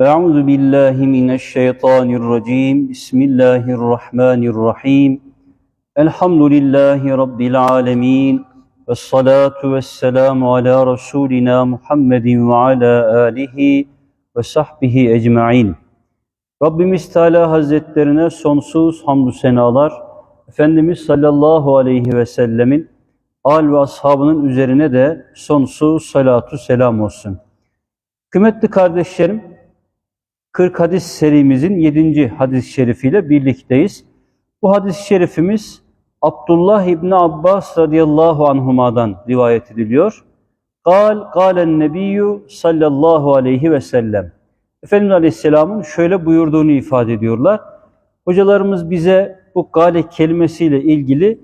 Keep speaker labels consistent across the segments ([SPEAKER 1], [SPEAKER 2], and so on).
[SPEAKER 1] أعوذ بالله من الشيطان الرجيم بسم الله الرحمن الرحيم الحمد لله رب العالمين والصلاة والسلام على رسولنا محمد وعلى آله وصحبه ecmaîn. Rabbimiz Teala Hazretlerine sonsuz hamdü senalar, Efendimiz sallallahu aleyhi ve sellemin al ve ashabının üzerine de sonsuz salatu selam olsun. Kıymetli kardeşlerim, 40 hadis serimizin 7. hadis-i şerifiyle birlikteyiz. Bu hadis-i şerifimiz Abdullah İbni Abbas radıyallahu anhuma'dan rivayet ediliyor. Kal, kalen nebiyyü sallallahu aleyhi ve sellem. Efendimiz Aleyhisselam'ın şöyle buyurduğunu ifade ediyorlar. Hocalarımız bize bu gale kelimesiyle ilgili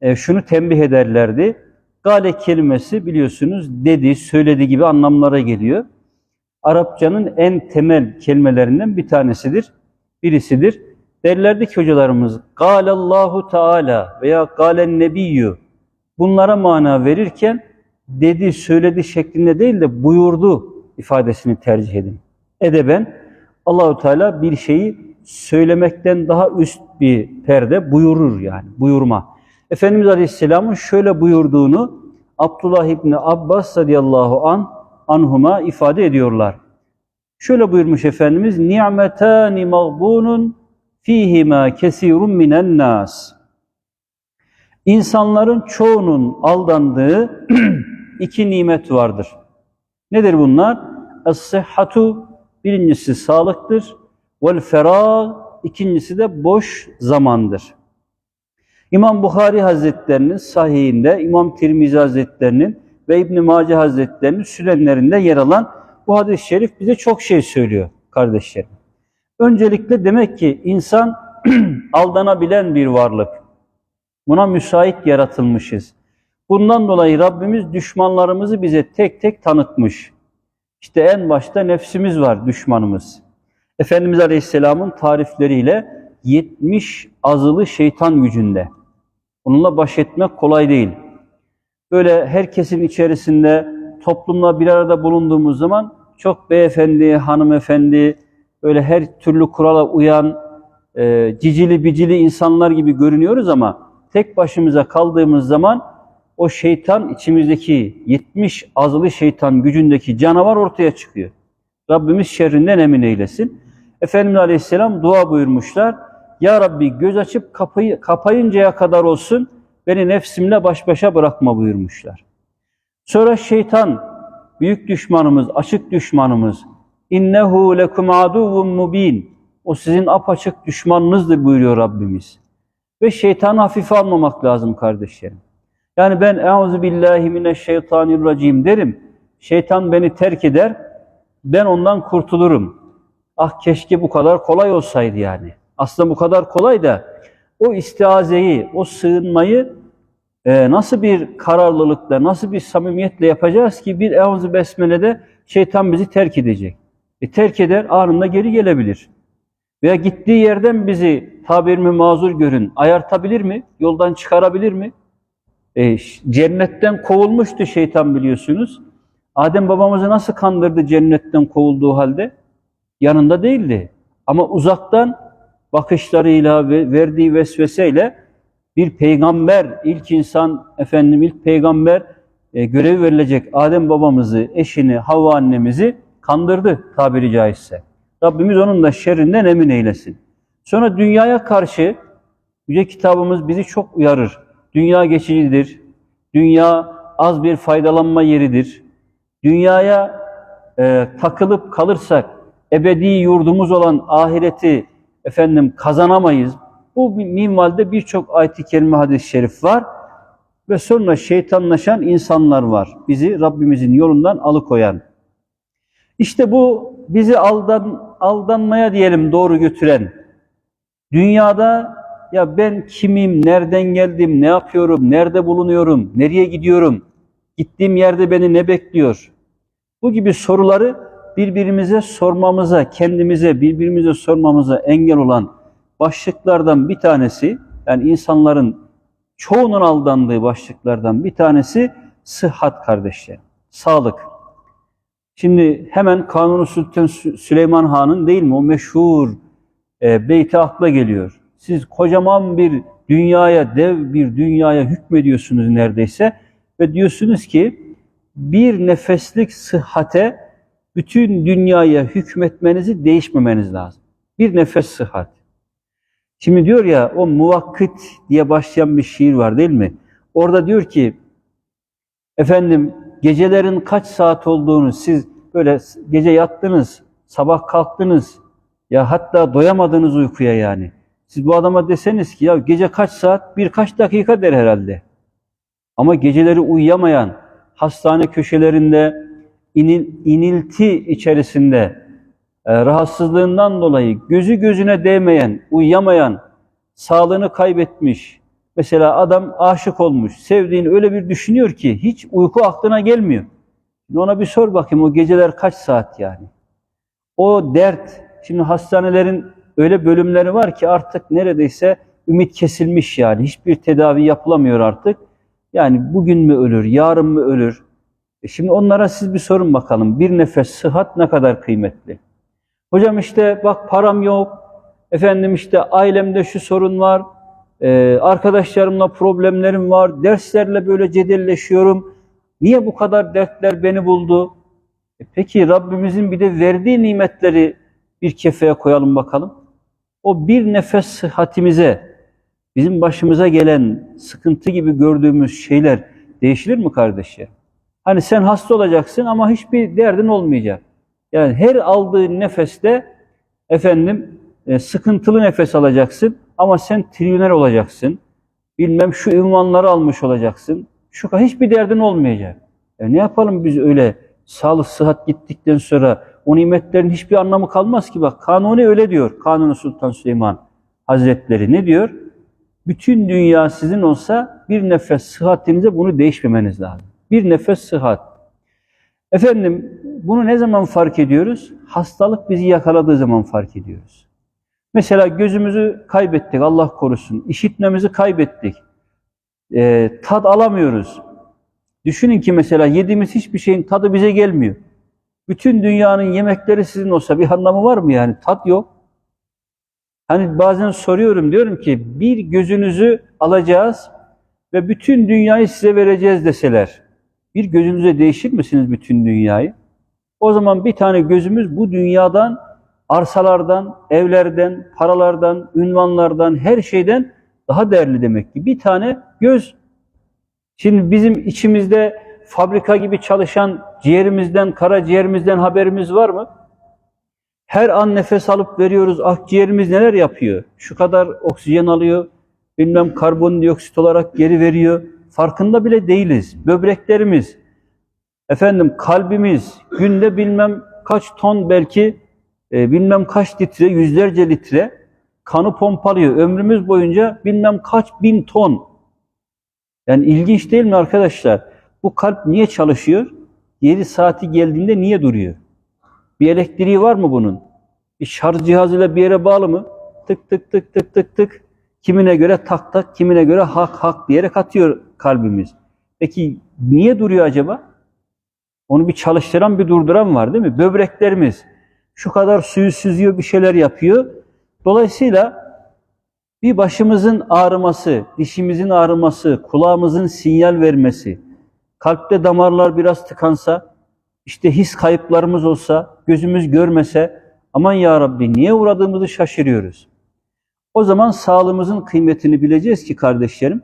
[SPEAKER 1] e, şunu tembih ederlerdi. Gale kelimesi biliyorsunuz dedi, söyledi gibi anlamlara geliyor. Arapçanın en temel kelimelerinden bir tanesidir, birisidir. Derlerdi ki hocalarımız, Allahu Teala veya Galen Nebiyyü bunlara mana verirken dedi, söyledi şeklinde değil de buyurdu ifadesini tercih edin. Edeben Allahu Teala bir şeyi söylemekten daha üst bir perde buyurur yani, buyurma. Efendimiz Aleyhisselam'ın şöyle buyurduğunu Abdullah İbni Abbas radıyallahu an anhuma ifade ediyorlar. Şöyle buyurmuş Efendimiz, ni'metani mağbunun fihima kesirun minen nas. İnsanların çoğunun aldandığı iki nimet vardır. Nedir bunlar? Es-sıhhatu birincisi sağlıktır. Vel ikincisi de boş zamandır. İmam Bukhari Hazretlerinin sahihinde, İmam Tirmizi Hazretlerinin ve İbn Mace Hazretlerinin sürenlerinde yer alan bu hadis-i şerif bize çok şey söylüyor kardeşlerim. Öncelikle demek ki insan aldanabilen bir varlık. Buna müsait yaratılmışız. Bundan dolayı Rabbimiz düşmanlarımızı bize tek tek tanıtmış. İşte en başta nefsimiz var düşmanımız. Efendimiz Aleyhisselam'ın tarifleriyle 70 azılı şeytan gücünde. Onunla baş etmek kolay değil. Böyle herkesin içerisinde toplumla bir arada bulunduğumuz zaman çok beyefendi, hanımefendi, öyle her türlü kurala uyan, e, cicili bicili insanlar gibi görünüyoruz ama tek başımıza kaldığımız zaman o şeytan içimizdeki 70 azılı şeytan gücündeki canavar ortaya çıkıyor. Rabbimiz şerrinden emin eylesin. Efendimiz Aleyhisselam dua buyurmuşlar. Ya Rabbi göz açıp kapayı, kapayıncaya kadar olsun beni nefsimle baş başa bırakma buyurmuşlar. Sonra şeytan büyük düşmanımız, açık düşmanımız innehu lekum aduvun mubin o sizin apaçık düşmanınızdır buyuruyor Rabbimiz. Ve şeytanı hafife almamak lazım kardeşlerim. Yani ben euzu billahi mineşşeytanirracim derim. Şeytan beni terk eder. Ben ondan kurtulurum. Ah keşke bu kadar kolay olsaydı yani. Aslında bu kadar kolay da o istiazeyi, o sığınmayı e, nasıl bir kararlılıkla, nasıl bir samimiyetle yapacağız ki bir Euzu Besmele'de şeytan bizi terk edecek. E, terk eder, anında geri gelebilir. Veya gittiği yerden bizi tabirimi mazur görün, ayartabilir mi? Yoldan çıkarabilir mi? E, cennetten kovulmuştu şeytan biliyorsunuz. Adem babamızı nasıl kandırdı cennetten kovulduğu halde? Yanında değildi. Ama uzaktan bakışlarıyla ve verdiği vesveseyle bir peygamber, ilk insan, efendim ilk peygamber e, görevi verilecek Adem babamızı, eşini, Havva annemizi kandırdı tabiri caizse. Rabbimiz onun da şerrinden emin eylesin. Sonra dünyaya karşı Yüce kitabımız bizi çok uyarır. Dünya geçicidir. Dünya az bir faydalanma yeridir. Dünyaya e, takılıp kalırsak ebedi yurdumuz olan ahireti efendim kazanamayız. Bu minvalde birçok ayet-i kerime hadis-i şerif var. Ve sonra şeytanlaşan insanlar var. Bizi Rabbimizin yolundan alıkoyan. İşte bu bizi aldan, aldanmaya diyelim doğru götüren. Dünyada ya ben kimim, nereden geldim, ne yapıyorum, nerede bulunuyorum, nereye gidiyorum, gittiğim yerde beni ne bekliyor? Bu gibi soruları birbirimize sormamıza, kendimize, birbirimize sormamıza engel olan başlıklardan bir tanesi, yani insanların çoğunun aldandığı başlıklardan bir tanesi sıhhat kardeşler, sağlık. Şimdi hemen Kanuni Sultan Sü- Süleyman Han'ın değil mi o meşhur e, beyti akla geliyor. Siz kocaman bir dünyaya, dev bir dünyaya hükmediyorsunuz neredeyse ve diyorsunuz ki bir nefeslik sıhhate bütün dünyaya hükmetmenizi değişmemeniz lazım. Bir nefes sıhhat. Şimdi diyor ya o muvakkit diye başlayan bir şiir var değil mi? Orada diyor ki efendim gecelerin kaç saat olduğunu siz böyle gece yattınız, sabah kalktınız ya hatta doyamadınız uykuya yani. Siz bu adama deseniz ki ya gece kaç saat? Birkaç dakika der herhalde. Ama geceleri uyuyamayan, hastane köşelerinde inil, inilti içerisinde e, rahatsızlığından dolayı gözü gözüne değmeyen, uyuyamayan, sağlığını kaybetmiş. Mesela adam aşık olmuş, sevdiğini öyle bir düşünüyor ki hiç uyku aklına gelmiyor. Ona bir sor bakayım o geceler kaç saat yani? O dert, şimdi hastanelerin öyle bölümleri var ki artık neredeyse ümit kesilmiş yani. Hiçbir tedavi yapılamıyor artık. Yani bugün mü ölür, yarın mı ölür? E şimdi onlara siz bir sorun bakalım. Bir nefes sıhhat ne kadar kıymetli? Hocam işte bak param yok, efendim işte ailemde şu sorun var, e, arkadaşlarımla problemlerim var, derslerle böyle cedelleşiyorum. Niye bu kadar dertler beni buldu? E peki Rabbimizin bir de verdiği nimetleri bir kefeye koyalım bakalım. O bir nefes sıhhatimize, bizim başımıza gelen sıkıntı gibi gördüğümüz şeyler değişir mi kardeşler? Hani sen hasta olacaksın ama hiçbir derdin olmayacak. Yani her aldığın nefeste efendim e, sıkıntılı nefes alacaksın ama sen trilyoner olacaksın. Bilmem şu ünvanları almış olacaksın. Şu hiçbir derdin olmayacak. E ne yapalım biz öyle sağlık sıhhat gittikten sonra o nimetlerin hiçbir anlamı kalmaz ki bak Kanuni öyle diyor. Kanuni Sultan Süleyman Hazretleri ne diyor? Bütün dünya sizin olsa bir nefes sıhhatinize bunu değişmemeniz lazım. Bir nefes sıhhat. Efendim bunu ne zaman fark ediyoruz? Hastalık bizi yakaladığı zaman fark ediyoruz. Mesela gözümüzü kaybettik Allah korusun. İşitmemizi kaybettik. Ee, tad alamıyoruz. Düşünün ki mesela yediğimiz hiçbir şeyin tadı bize gelmiyor. Bütün dünyanın yemekleri sizin olsa bir anlamı var mı yani? Tat yok. Hani bazen soruyorum diyorum ki bir gözünüzü alacağız ve bütün dünyayı size vereceğiz deseler. Bir gözünüze değişir misiniz bütün dünyayı? O zaman bir tane gözümüz bu dünyadan, arsalardan, evlerden, paralardan, ünvanlardan, her şeyden daha değerli demek ki. Bir tane göz. Şimdi bizim içimizde fabrika gibi çalışan ciğerimizden, karaciğerimizden haberimiz var mı? Her an nefes alıp veriyoruz. Akciğerimiz neler yapıyor? Şu kadar oksijen alıyor, bilmem karbondioksit olarak geri veriyor. Farkında bile değiliz. Böbreklerimiz, efendim kalbimiz günde bilmem kaç ton belki e, bilmem kaç litre, yüzlerce litre kanı pompalıyor. Ömrümüz boyunca bilmem kaç bin ton. Yani ilginç değil mi arkadaşlar? Bu kalp niye çalışıyor? 7 saati geldiğinde niye duruyor? Bir elektriği var mı bunun? Bir şarj cihazıyla bir yere bağlı mı? Tık tık tık tık tık tık. Kimine göre tak tak, kimine göre hak hak diyerek atıyor kalbimiz. Peki niye duruyor acaba? Onu bir çalıştıran, bir durduran var değil mi? Böbreklerimiz şu kadar suyu süzüyor, bir şeyler yapıyor. Dolayısıyla bir başımızın ağrıması, dişimizin ağrıması, kulağımızın sinyal vermesi, kalpte damarlar biraz tıkansa, işte his kayıplarımız olsa, gözümüz görmese, aman ya Rabbi niye uğradığımızı şaşırıyoruz. O zaman sağlığımızın kıymetini bileceğiz ki kardeşlerim,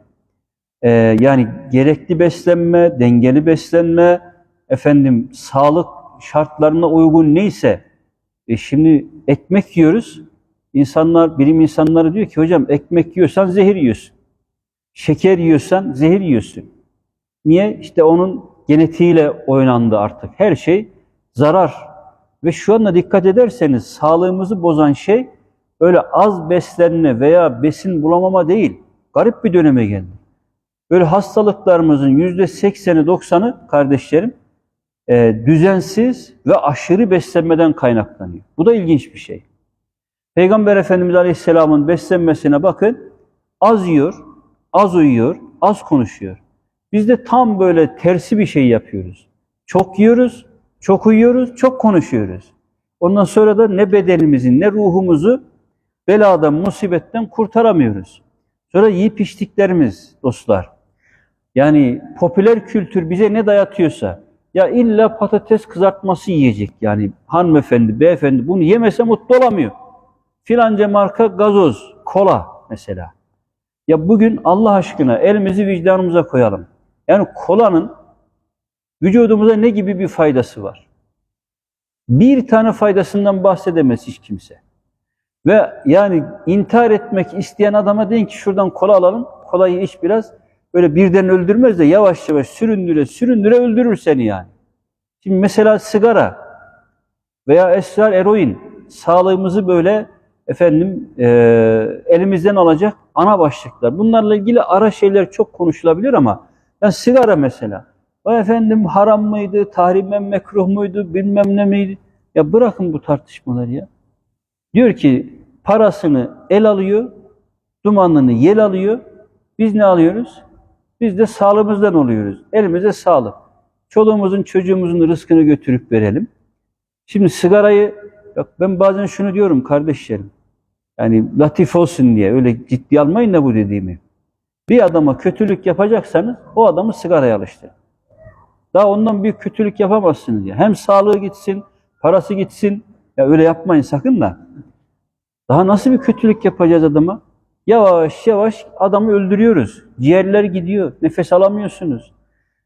[SPEAKER 1] e, yani gerekli beslenme, dengeli beslenme, efendim sağlık şartlarına uygun neyse, e şimdi ekmek yiyoruz, İnsanlar, bilim insanları diyor ki hocam ekmek yiyorsan zehir yiyorsun. Şeker yiyorsan zehir yiyorsun. Niye? İşte onun genetiğiyle oynandı artık. Her şey zarar. Ve şu anda dikkat ederseniz sağlığımızı bozan şey öyle az beslenme veya besin bulamama değil. Garip bir döneme geldi. Böyle hastalıklarımızın yüzde sekseni doksanı kardeşlerim e, düzensiz ve aşırı beslenmeden kaynaklanıyor. Bu da ilginç bir şey. Peygamber Efendimiz Aleyhisselam'ın beslenmesine bakın. Az yiyor, az uyuyor, az konuşuyor. Biz de tam böyle tersi bir şey yapıyoruz. Çok yiyoruz, Çok uyuyoruz, çok konuşuyoruz. Ondan sonra da ne bedenimizi ne ruhumuzu beladan, musibetten kurtaramıyoruz. Sonra yiyip içtiklerimiz dostlar. Yani popüler kültür bize ne dayatıyorsa ya illa patates kızartması yiyecek yani hanımefendi, beyefendi bunu yemese mutlu olamıyor. Filanca marka gazoz, kola mesela. Ya bugün Allah aşkına elimizi vicdanımıza koyalım. Yani kolanın vücudumuza ne gibi bir faydası var? Bir tane faydasından bahsedemez hiç kimse. Ve yani intihar etmek isteyen adama deyin ki şuradan kola alalım, kolayı iç biraz. Böyle birden öldürmez de yavaş yavaş süründüre süründüre öldürür seni yani. Şimdi mesela sigara veya esrar eroin sağlığımızı böyle efendim e, elimizden alacak ana başlıklar. Bunlarla ilgili ara şeyler çok konuşulabilir ama yani sigara mesela. O efendim haram mıydı, tahrimen mekruh muydu, bilmem ne miydi? Ya bırakın bu tartışmaları ya. Diyor ki parasını el alıyor, dumanını yel alıyor. Biz ne alıyoruz? Biz de sağlığımızdan oluyoruz. Elimize sağlık. Çoluğumuzun, çocuğumuzun rızkını götürüp verelim. Şimdi sigarayı, bak ben bazen şunu diyorum kardeşlerim. Yani latif olsun diye öyle ciddi almayın da bu dediğimi. Bir adama kötülük yapacaksanız o adamı sigaraya alıştırın. Daha ondan büyük kötülük yapamazsınız ya. Hem sağlığı gitsin, parası gitsin. Ya öyle yapmayın sakın da. Daha nasıl bir kötülük yapacağız adama? Yavaş yavaş adamı öldürüyoruz. Ciğerler gidiyor. Nefes alamıyorsunuz.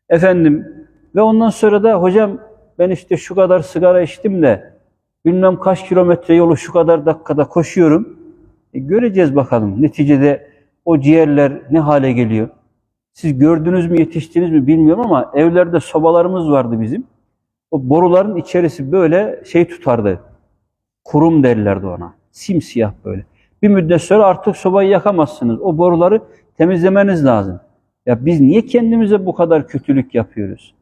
[SPEAKER 1] Efendim ve ondan sonra da hocam ben işte şu kadar sigara içtim de bilmem kaç kilometre yolu şu kadar dakikada koşuyorum. E, göreceğiz bakalım. Neticede o ciğerler ne hale geliyor? Siz gördünüz mü, yetiştiniz mi bilmiyorum ama evlerde sobalarımız vardı bizim. O boruların içerisi böyle şey tutardı. Kurum derlerdi ona. Simsiyah böyle. Bir müddet sonra artık sobayı yakamazsınız. O boruları temizlemeniz lazım. Ya biz niye kendimize bu kadar kötülük yapıyoruz?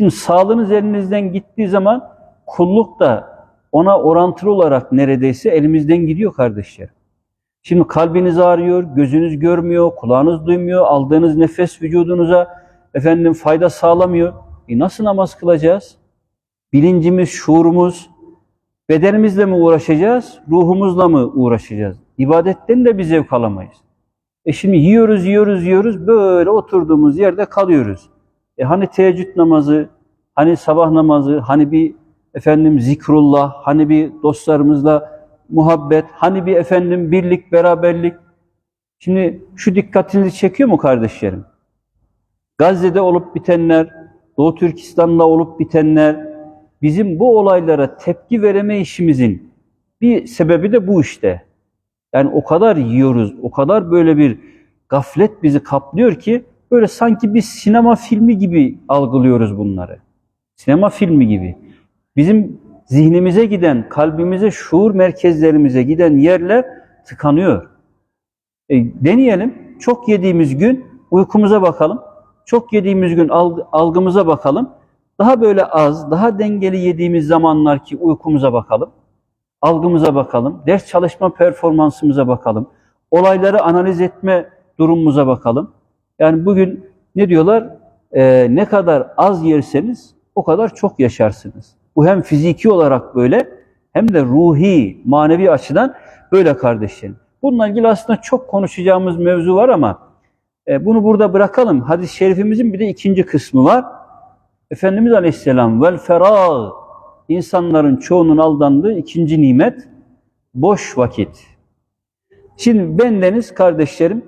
[SPEAKER 1] Şimdi sağlığınız elinizden gittiği zaman kulluk da ona orantılı olarak neredeyse elimizden gidiyor kardeşler. Şimdi kalbiniz ağrıyor, gözünüz görmüyor, kulağınız duymuyor, aldığınız nefes vücudunuza efendim fayda sağlamıyor. E nasıl namaz kılacağız? Bilincimiz, şuurumuz, bedenimizle mi uğraşacağız, ruhumuzla mı uğraşacağız? İbadetten de bir zevk alamayız. E şimdi yiyoruz, yiyoruz, yiyoruz, böyle oturduğumuz yerde kalıyoruz. E hani teheccüd namazı, hani sabah namazı, hani bir efendim zikrullah, hani bir dostlarımızla muhabbet, hani bir efendim birlik, beraberlik. Şimdi şu dikkatinizi çekiyor mu kardeşlerim? Gazze'de olup bitenler, Doğu Türkistan'da olup bitenler, bizim bu olaylara tepki vereme işimizin bir sebebi de bu işte. Yani o kadar yiyoruz, o kadar böyle bir gaflet bizi kaplıyor ki böyle sanki bir sinema filmi gibi algılıyoruz bunları. Sinema filmi gibi. Bizim zihnimize giden, kalbimize, şuur merkezlerimize giden yerler tıkanıyor. E, deneyelim. Çok yediğimiz gün uykumuza bakalım. Çok yediğimiz gün algımıza bakalım. Daha böyle az, daha dengeli yediğimiz zamanlar ki uykumuza bakalım. Algımıza bakalım. Ders çalışma performansımıza bakalım. Olayları analiz etme durumumuza bakalım. Yani bugün ne diyorlar? Ee, ne kadar az yerseniz o kadar çok yaşarsınız. Bu hem fiziki olarak böyle hem de ruhi, manevi açıdan böyle kardeşlerim. Bununla ilgili aslında çok konuşacağımız mevzu var ama e, bunu burada bırakalım. Hadis-i şerifimizin bir de ikinci kısmı var. Efendimiz Aleyhisselam vel ferah insanların çoğunun aldandığı ikinci nimet boş vakit. Şimdi bendeniz kardeşlerim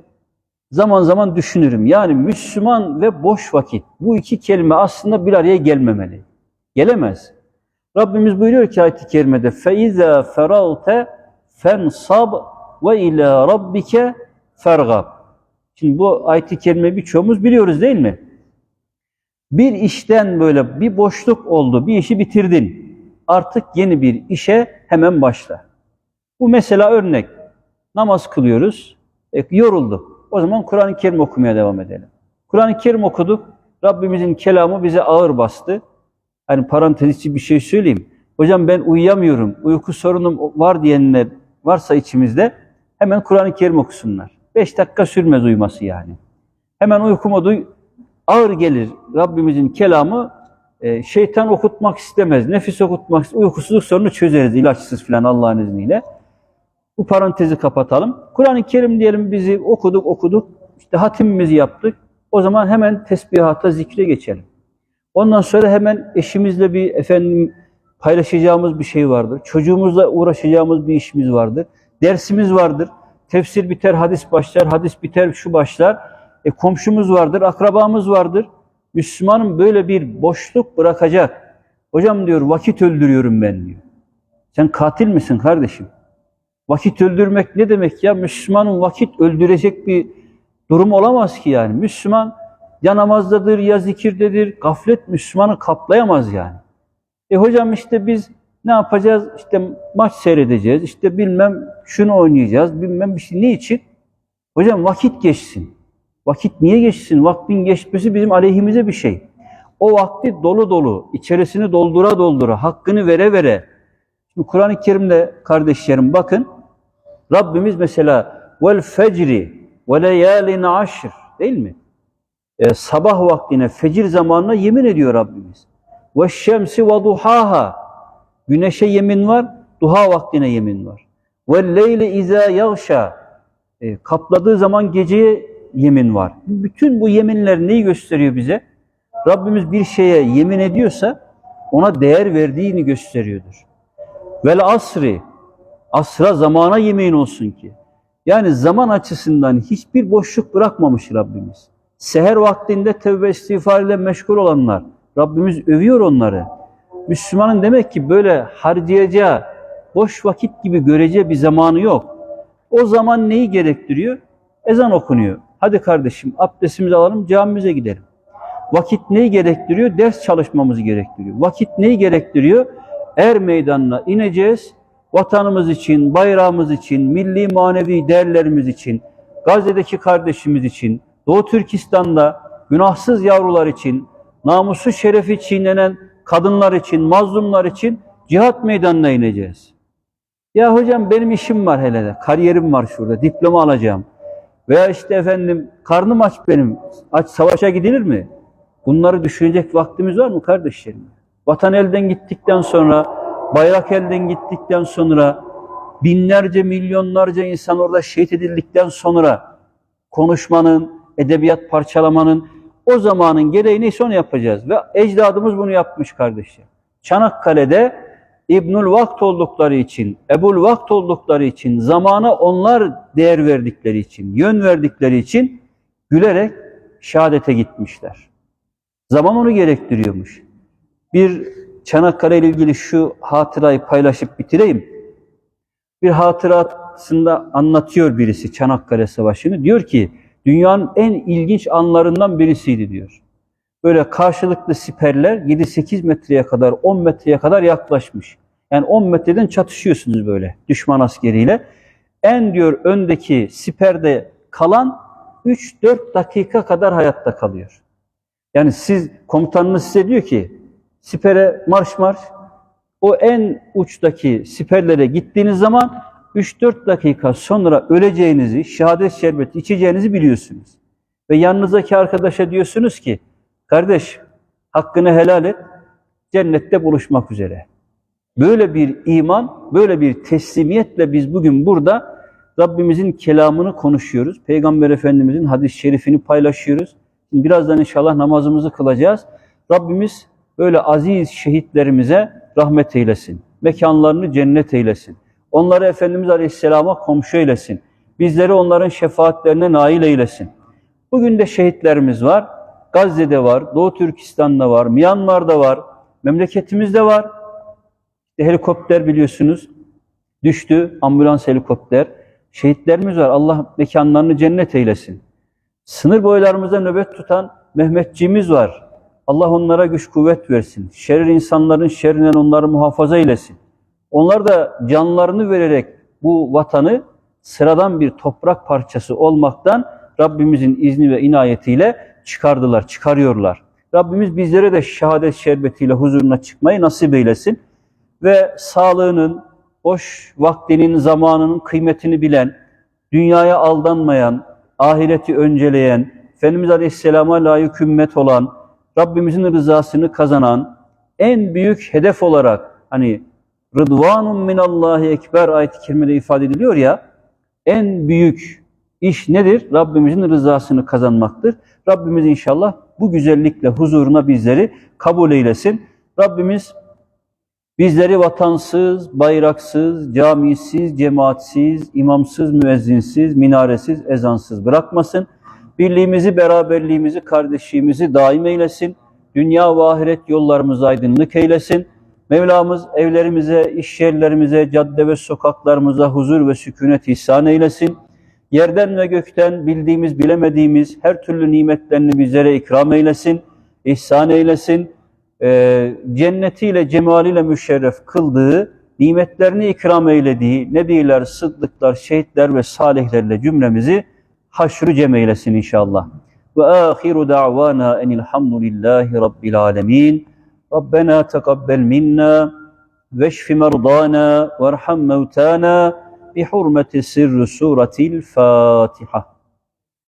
[SPEAKER 1] zaman zaman düşünürüm. Yani Müslüman ve boş vakit. Bu iki kelime aslında bir araya gelmemeli. Gelemez. Rabbimiz buyuruyor ki ayet-i kerimede فَاِذَا فَرَغْتَ فَنْصَبْ وَاِلَى رَبِّكَ فَرْغَبْ Şimdi bu ayet-i kerime birçoğumuz biliyoruz değil mi? Bir işten böyle bir boşluk oldu, bir işi bitirdin. Artık yeni bir işe hemen başla. Bu mesela örnek. Namaz kılıyoruz, e, yorulduk. O zaman Kur'an-ı Kerim okumaya devam edelim. Kur'an-ı Kerim okuduk, Rabbimizin kelamı bize ağır bastı. Hani parantez bir şey söyleyeyim. Hocam ben uyuyamıyorum, uyku sorunum var diyenler varsa içimizde hemen Kur'an-ı Kerim okusunlar. Beş dakika sürmez uyuması yani. Hemen uykuma duy, ağır gelir Rabbimizin kelamı şeytan okutmak istemez, nefis okutmak uykusuzluk sorunu çözeriz ilaçsız filan Allah'ın izniyle. Bu parantezi kapatalım. Kur'an-ı Kerim diyelim bizi okuduk okuduk, işte hatimimizi yaptık. O zaman hemen tesbihata, zikre geçelim. Ondan sonra hemen eşimizle bir efendim paylaşacağımız bir şey vardır. Çocuğumuzla uğraşacağımız bir işimiz vardır. Dersimiz vardır. Tefsir biter, hadis başlar, hadis biter, şu başlar. E, komşumuz vardır, akrabamız vardır. Müslümanın böyle bir boşluk bırakacak. Hocam diyor vakit öldürüyorum ben diyor. Sen katil misin kardeşim? Vakit öldürmek ne demek ya? Müslümanın vakit öldürecek bir durum olamaz ki yani. Müslüman ya namazdadır ya zikirdedir. Gaflet Müslümanı kaplayamaz yani. E hocam işte biz ne yapacağız? İşte maç seyredeceğiz. İşte bilmem şunu oynayacağız. Bilmem bir şey. Niçin? Hocam vakit geçsin. Vakit niye geçsin? Vaktin geçmesi bizim aleyhimize bir şey. O vakti dolu dolu, içerisini doldura doldura, hakkını vere vere. Şimdi Kur'an-ı Kerim'de kardeşlerim bakın. Rabbimiz mesela vel fecri ve leyalin aşr değil mi? E, sabah vaktine, fecir zamanına yemin ediyor Rabbimiz. Ve şemsi ve duhaha. Güneşe yemin var, duha vaktine yemin var. Ve leyli izâ yağşa. E, kapladığı zaman geceye yemin var. Bütün bu yeminler neyi gösteriyor bize? Rabbimiz bir şeye yemin ediyorsa ona değer verdiğini gösteriyordur. Vel asri. Asra zamana yemin olsun ki. Yani zaman açısından hiçbir boşluk bırakmamış Rabbimiz. Seher vaktinde tevbe istiğfar ile meşgul olanlar, Rabbimiz övüyor onları. Müslümanın demek ki böyle harcayacağı, boş vakit gibi göreceği bir zamanı yok. O zaman neyi gerektiriyor? Ezan okunuyor. Hadi kardeşim abdestimizi alalım, camimize gidelim. Vakit neyi gerektiriyor? Ders çalışmamızı gerektiriyor. Vakit neyi gerektiriyor? Er meydanına ineceğiz. Vatanımız için, bayrağımız için, milli manevi değerlerimiz için, Gazze'deki kardeşimiz için, Doğu Türkistan'da günahsız yavrular için, namusu şerefi çiğnenen kadınlar için, mazlumlar için cihat meydanına ineceğiz. Ya hocam benim işim var hele de, kariyerim var şurada, diploma alacağım. Veya işte efendim karnım aç benim, aç savaşa gidilir mi? Bunları düşünecek vaktimiz var mı kardeşlerim? Vatan elden gittikten sonra, bayrak elden gittikten sonra, binlerce, milyonlarca insan orada şehit edildikten sonra konuşmanın, edebiyat parçalamanın, o zamanın gereği neyse onu yapacağız. Ve ecdadımız bunu yapmış kardeşler. Çanakkale'de İbnül Vakt oldukları için, Ebul Vakt oldukları için, zamana onlar değer verdikleri için, yön verdikleri için gülerek şehadete gitmişler. Zaman onu gerektiriyormuş. Bir Çanakkale ile ilgili şu hatırayı paylaşıp bitireyim. Bir hatırasında anlatıyor birisi Çanakkale Savaşı'nı. Diyor ki dünyanın en ilginç anlarından birisiydi diyor. Böyle karşılıklı siperler 7-8 metreye kadar 10 metreye kadar yaklaşmış. Yani 10 metreden çatışıyorsunuz böyle düşman askeriyle. En diyor öndeki siperde kalan 3-4 dakika kadar hayatta kalıyor. Yani siz komutanınız size diyor ki sipere marş marş o en uçtaki siperlere gittiğiniz zaman 3-4 dakika sonra öleceğinizi, şehadet şerbeti içeceğinizi biliyorsunuz. Ve yanınızdaki arkadaşa diyorsunuz ki kardeş hakkını helal et cennette buluşmak üzere. Böyle bir iman, böyle bir teslimiyetle biz bugün burada Rabbimizin kelamını konuşuyoruz. Peygamber Efendimizin hadis-i şerifini paylaşıyoruz. Birazdan inşallah namazımızı kılacağız. Rabbimiz böyle aziz şehitlerimize rahmet eylesin. Mekanlarını cennet eylesin. Onları Efendimiz Aleyhisselam'a komşu eylesin. Bizleri onların şefaatlerine nail eylesin. Bugün de şehitlerimiz var. Gazze'de var, Doğu Türkistan'da var, Myanmar'da var, memleketimizde var. Helikopter biliyorsunuz düştü, ambulans helikopter. Şehitlerimiz var. Allah mekanlarını cennet eylesin. Sınır boylarımızda nöbet tutan Mehmetçiğimiz var. Allah onlara güç kuvvet versin. Şerir insanların şerrinden onları muhafaza eylesin. Onlar da canlarını vererek bu vatanı sıradan bir toprak parçası olmaktan Rabbimizin izni ve inayetiyle çıkardılar, çıkarıyorlar. Rabbimiz bizlere de şehadet şerbetiyle huzuruna çıkmayı nasip eylesin. Ve sağlığının, boş vaktinin, zamanının kıymetini bilen, dünyaya aldanmayan, ahireti önceleyen, Efendimiz Aleyhisselam'a layık ümmet olan, Rabbimizin rızasını kazanan en büyük hedef olarak hani Rıdvanun minallahi ekber ayet-i kerimede ifade ediliyor ya en büyük iş nedir? Rabbimizin rızasını kazanmaktır. Rabbimiz inşallah bu güzellikle huzuruna bizleri kabul eylesin. Rabbimiz bizleri vatansız, bayraksız, camisiz, cemaatsiz, imamsız, müezzinsiz, minaresiz, ezansız bırakmasın. Birliğimizi, beraberliğimizi, kardeşliğimizi daim eylesin. Dünya ve ahiret yollarımızı aydınlık eylesin. Mevlamız evlerimize, iş yerlerimize, cadde ve sokaklarımıza huzur ve sükunet ihsan eylesin. Yerden ve gökten bildiğimiz, bilemediğimiz her türlü nimetlerini bizlere ikram eylesin, ihsan eylesin. Ee, cennetiyle, cemaliyle müşerref kıldığı, nimetlerini ikram eylediği nebiler, sıddıklar, şehitler ve salihlerle cümlemizi haşru cem eylesin inşallah. Ve ahiru da'vana enilhamdülillahi rabbil alemin. Rabbena tekabbel minna ve veşfi merdana verham mevtana. بحرمة سر سورة الفاتحة.